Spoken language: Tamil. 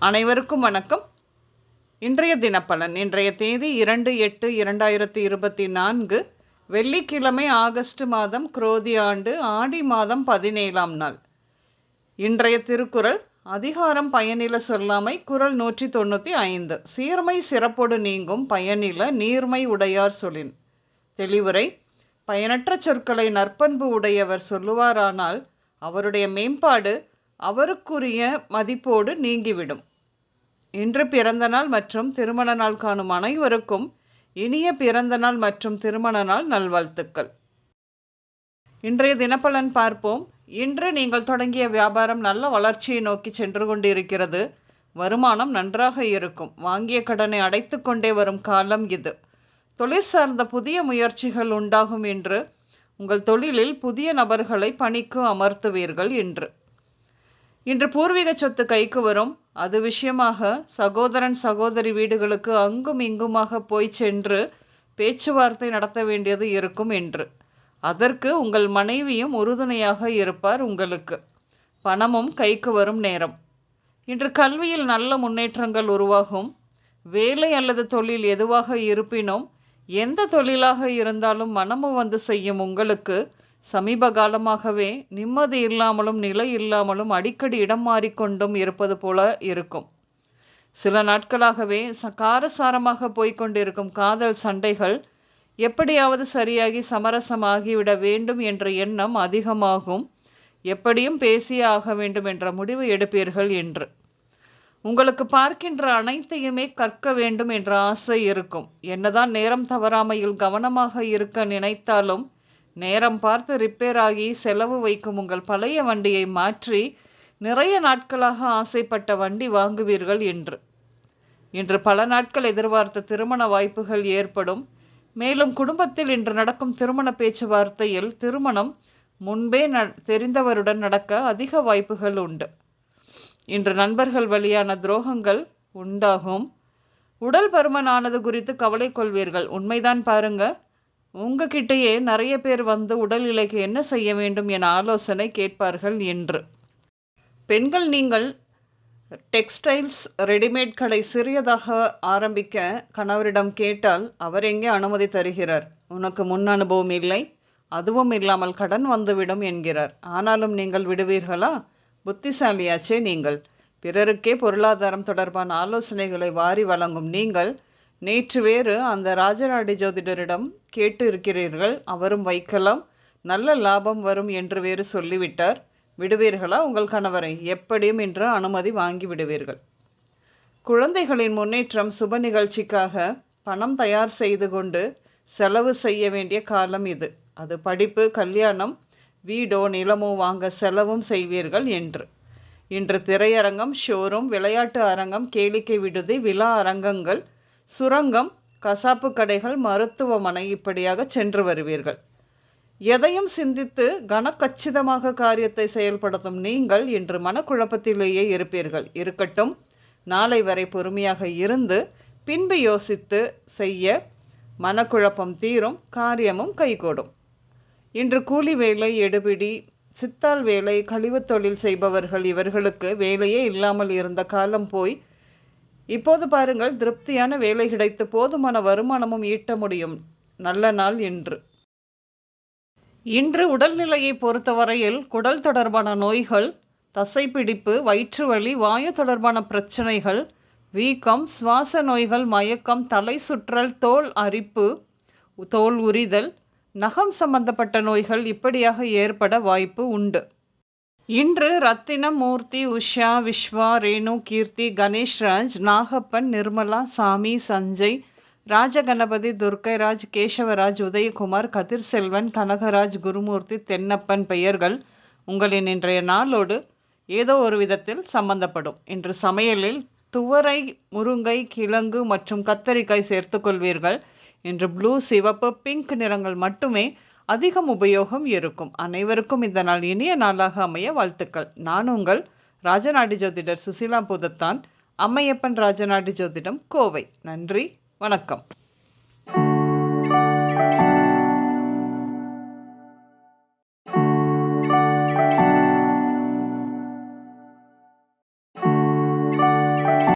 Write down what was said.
அனைவருக்கும் வணக்கம். இன்றைய தினப்பலன் இன்றைய தேதி இரண்டு எட்டு இரண்டாயிரத்தி இருபத்தி நான்கு வெள்ளிக்கிழமை ஆகஸ்ட் மாதம் குரோதி ஆண்டு ஆடி மாதம் பதினேழாம் நாள். இன்றைய திருக்குறள் அதிகாரம் பயனில சொல்லாமை குரல் நூற்றி தொண்ணூற்றி ஐந்து. சீர்மை சிறப்போடு நீங்கும் பயனில நீர்மை உடையார் சொல்லின். தெளிவுரை பயனற்ற சொற்களை நற்பண்பு உடையவர் சொல்லுவாரானால் அவருடைய மேம்பாடு அவருக்குரிய மதிப்போடு நீங்கிவிடும். இன்று பிறந்த நாள் மற்றும் திருமண நாள் காணும் அனைவருக்கும் இனிய பிறந்த நாள் மற்றும் திருமண நாள் நல்வாழ்த்துக்கள். இன்றைய தினப்பலன் பார்ப்போம். இன்று நீங்கள் தொடங்கிய வியாபாரம் நல்ல வளர்ச்சியை நோக்கி சென்று கொண்டிருக்கிறது. வருமானம் நன்றாக இருக்கும். வாங்கிய கடனை அடைத்து கொண்டே வரும் காலம் இது. தொழில் சார்ந்த புதிய முயற்சிகள் உண்டாகும் என்று உங்கள் தொழிலில் புதிய நபர்களை பணிக்கு அமர்த்துவீர்கள் என்று இன்று பூர்வீக சொத்து கைக்கு வரும். அது விஷயமாக சகோதரன் சகோதரி வீடுகளுக்கு அங்கும் இங்குமாக போய் சென்று பேச்சுவார்த்தை நடத்த வேண்டியது இருக்கும் என்று. அதற்கு உங்கள் மனைவியும் உறுதுணையாக இருப்பார் உங்களுக்கு. பணமும் கைக்கு வரும் நேரம். இன்று கல்வியில் நல்ல முன்னேற்றங்கள் உருவாகும். வேலை அல்லது தொழில் எதுவாக இருப்பினும் எந்த தொழிலாக இருந்தாலும் மனமும் வந்து செய்யும் உங்களுக்கு சமீப காலமாகவே நிம்மதி இல்லாமலும் நிலை இல்லாமலும் அடிக்கடி இடம் மாறிக்கொண்டும் இருப்பது போல இருக்கும். சில நாட்களாகவே ச காரசாரமாக போய்கொண்டிருக்கும் காதல் சண்டைகள் எப்படியாவது சரியாகி சமரசமாகிவிட வேண்டும் என்ற எண்ணம் அதிகமாகும். எப்படியும் பேசியே ஆக வேண்டும் என்ற முடிவு எடுப்பீர்கள் என்று. உங்களுக்கு பார்க்கின்ற அனைத்தையுமே கற்க வேண்டும் என்ற ஆசை இருக்கும். என்னதான் நேரம் தவறாமையில் கவனமாக இருக்க நினைத்தாலும் நேரம் பார்த்து ரிப்பேர் ஆகி செலவு வைக்கும் உங்கள் பழைய வண்டியை மாற்றி நிறைய நாட்களாக ஆசைப்பட்ட வண்டி வாங்குவீர்கள் என்று. இன்று பல நாட்கள் எதிர்பார்த்த திருமண வாய்ப்புகள் ஏற்படும். மேலும் குடும்பத்தில் இன்று நடக்கும் திருமண பேச்சுவார்த்தையில் திருமணம் முன்பே ந தெரிந்தவருடன் நடக்க அதிக வாய்ப்புகள் உண்டு. இன்று நண்பர்கள் வழியான துரோகங்கள் உண்டாகும். உடல் பருமனானது குறித்து கவலை கொள்வீர்கள். உண்மைதான் பாருங்கள் உங்ககிட்டயே நிறைய பேர் வந்து உடல் நிலைக்கு என்ன செய்ய வேண்டும் என ஆலோசனை கேட்பார்கள் என்று. பெண்கள் நீங்கள் டெக்ஸ்டைல்ஸ் ரெடிமேட் கடை சிறியதாக ஆரம்பிக்க கணவரிடம் கேட்டால் அவர் எங்கே அனுமதி தருகிறார்? உனக்கு முன் அனுபவம் இல்லை அதுவும் இல்லாமல் கடன் வந்துவிடும் என்கிறார். ஆனாலும் நீங்கள் விடுவீர்களா? புத்திசாலியாச்சே நீங்கள். பிறருக்கே பொருளாதாரம் தொடர்பான ஆலோசனைகளை வாரி வழங்கும் நீங்கள் நேற்று வேறு அந்த ராஜராடி ஜோதிடரிடம் கேட்டு இருக்கிறீர்கள் அவரும் வைக்கலாம் நல்ல லாபம் வரும் என்று வேறு சொல்லிவிட்டார். விடுவீர்களா உங்கள் கணவரை? எப்படியும் என்று அனுமதி வாங்கி விடுவீர்கள். குழந்தைகளின் முன்னேற்றம் சுப நிகழ்ச்சிக்காக பணம் தயார் செய்து கொண்டு செலவு செய்ய வேண்டிய காலம் இது. அது படிப்பு கல்யாணம் வீடோ நிலமோ வாங்க செலவும் செய்வீர்கள் என்று. இன்று திரையரங்கம் ஷோரூம் விளையாட்டு அரங்கம் கேளிக்கை விடுதி விழா அரங்கங்கள் சுரங்கம் கசாப்பு கடைகள் மருத்துவமனை இப்படியாக சென்று வருவீர்கள். எதையும் சிந்தித்து கனக்கச்சிதமாக காரியத்தை செயல்படுத்தும் நீங்கள் இன்று மனக்குழப்பத்திலேயே இருப்பீர்கள். இருக்கட்டும் நாளை வரை பொறுமையாக இருந்து பின்பு யோசித்து செய்ய மனக்குழப்பம் தீரும் காரியமும் கைகூடும். இன்று கூலி வேலை எடுபிடி சித்தால் வேலை கழிவு தொழில் செய்பவர்கள் இவர்களுக்கு வேலையே இல்லாமல் இருந்த காலம் போய் இப்போது பாருங்கள் திருப்தியான வேலை கிடைத்து போதுமான வருமானமும் ஈட்ட முடியும். நல்ல நாள் என்று இன்று உடல்நிலையை பொறுத்தவரையில் குடல் தொடர்பான நோய்கள் தசைப்பிடிப்பு வயிற்று வலி வாயு தொடர்பான பிரச்சனைகள் வீக்கம் சுவாச நோய்கள் மயக்கம் தலை சுற்றல் தோல் அரிப்பு தோல் உரிதல் நகம் சம்பந்தப்பட்ட நோய்கள் இப்படியாக ஏற்பட வாய்ப்பு உண்டு. இன்று ரத்தினம் மூர்த்தி உஷா விஸ்வா ரேணு கீர்த்தி கணேஷ்ராஜ் நாகப்பன் நிர்மலா சாமி சஞ்சய் ராஜகணபதி துர்க்கைராஜ் கேசவராஜ் உதயகுமார் கதிர் செல்வன் கனகராஜ் குருமூர்த்தி தென்னப்பன் பெயர்கள் உங்களின் இன்றைய நாளோடு ஏதோ ஒரு விதத்தில் சம்பந்தப்படும். இன்று சமையலில் துவரை முருங்கை கிழங்கு மற்றும் கத்தரிக்காய் சேர்த்துக்கொள்வீர்கள் இன்று ப்ளூ சிவப்பு பிங்க் நிறங்கள் மட்டுமே அதிகம் உபயோகம் இருக்கும். அனைவருக்கும் இந்த நாள் இனிய நாளாக அமைய வாழ்த்துக்கள். நான் உங்கள் ராஜநாடி ஜோதிடர் சுசீலா புதத்தான். அம்மையப்பன் ராஜநாடி ஜோதிடம் கோவை. நன்றி. வணக்கம்.